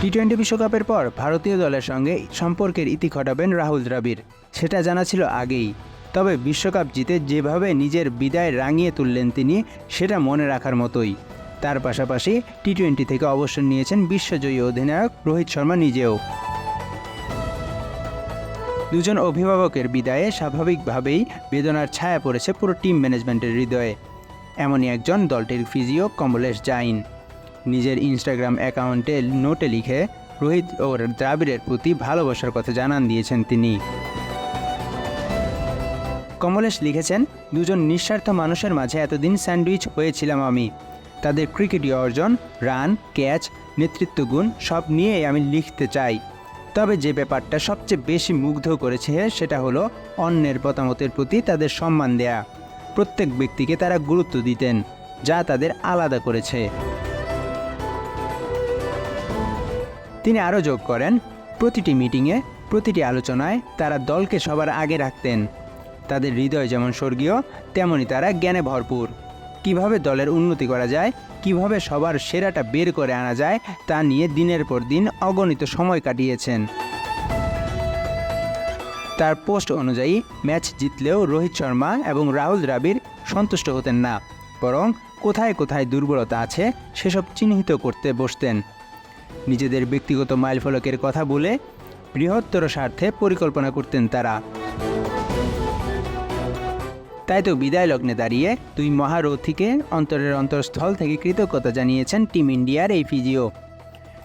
T twenty বিশ্বকাপের পর ভারতীয় দলের সঙ্গে সম্পর্কের ইতি ঘটাবেন রাহুল দ্রাবিড়। সেটা জানা ছিল আগেই। তবে বিশ্বকাপ জিতে যেভাবে নিজের বিদায় রাঙিয়ে তুললেন তিনি, সেটা মনে রাখার মতোই। তার পাশাপাশি টি টোয়েন্টি থেকে অবসর নিয়েছেন বিশ্বজয়ী অধিনায়ক রোহিত শর্মা নিজেও। দুজন অভিভাবকের বিদায়ে স্বাভাবিকভাবেই বেদনার ছায়া পড়েছে পুরো টিম ম্যানেজমেন্টের হৃদয়ে। এমনই একজন দলটির ফিজিও কমলেশ জাইন। নিজের ইনস্টাগ্রাম অ্যাকাউন্টে নোটে লিখে রোহিত ও দ্রাবিড়ের প্রতি ভালোবাসার কথা জানান দিয়েছেন তিনি। কমলেশ লিখেছেন, দুজন নিঃস্বার্থ মানুষের মাঝে এতদিন স্যান্ডউইচ হয়েছিলাম আমি। তাদের ক্রিকেটীয় অর্জন রান ক্যাচ নেতৃত্বগুণ সব নিয়েই আমি লিখতে চাই। তবে যে ব্যাপারটা সবচেয়ে বেশি মুগ্ধ করেছে সেটা হলো অন্যের মতামতের প্রতি তাদের সম্মান দেয়া। প্রত্যেক ব্যক্তিকে তারা গুরুত্ব দিতেন, যা তাদের আলাদা করেছে। তিনি আরও যোগ করেন, প্রতিটি মিটিংয়ে, প্রতিটি আলোচনায় তারা দলকে সবার আগে রাখতেন। তাদের হৃদয় যেমন স্বর্গীয়, তেমনি তারা জ্ঞানে ভরপুর। কীভাবে দলের উন্নতি করা যায়, কীভাবে সবার সেরাটা বের করে আনা যায়, তা নিয়ে দিনের পর দিন অগণিত সময় কাটিয়েছেন। তার পোস্ট অনুযায়ী, ম্যাচ জিতলেও রোহিত শর্মা এবং রাহুল দ্রাবিড় সন্তুষ্ট হতেন না, বরং কোথায় কোথায় দুর্বলতা আছে, সেসব চিহ্নিত করতে বসতেন। নিজেদের ব্যক্তিগত মাইলফলকের কথা বলে বৃহত্তর স্বার্থে পরিকল্পনা করতেন তারা। তাই তো বিদায় লগ্নে দাঁড়িয়ে দুই মহারথীকে অন্তরের অন্তরস্থল থেকে কৃতজ্ঞতা জানিয়েছেন টিম ইন্ডিয়ার এই ফিজিও।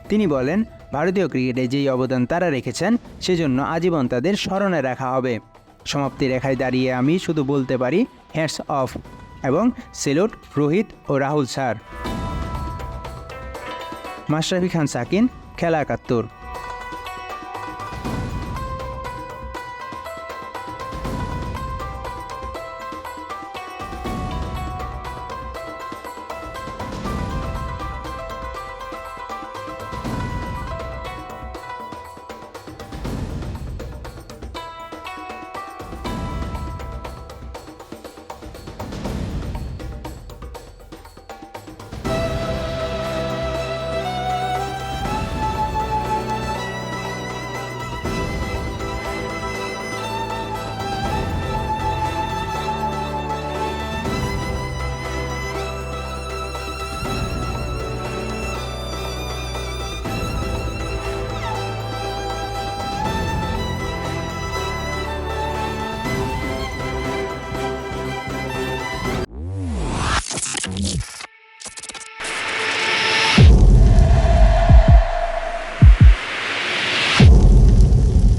তিনি বলেন, ভারতীয় ক্রিকেটে যেই অবদান তারা রেখেছেন, সেজন্য আজীবন তাদের স্মরণে রাখা হবে। সমাপ্তি রেখায় দাঁড়িয়ে আমি শুধু বলতে পারি হ্যাটস অফ এবং সেলুট রোহিত ও রাহুল স্যার। মাশরাফি খান সাকিন খেলা একাত্তর।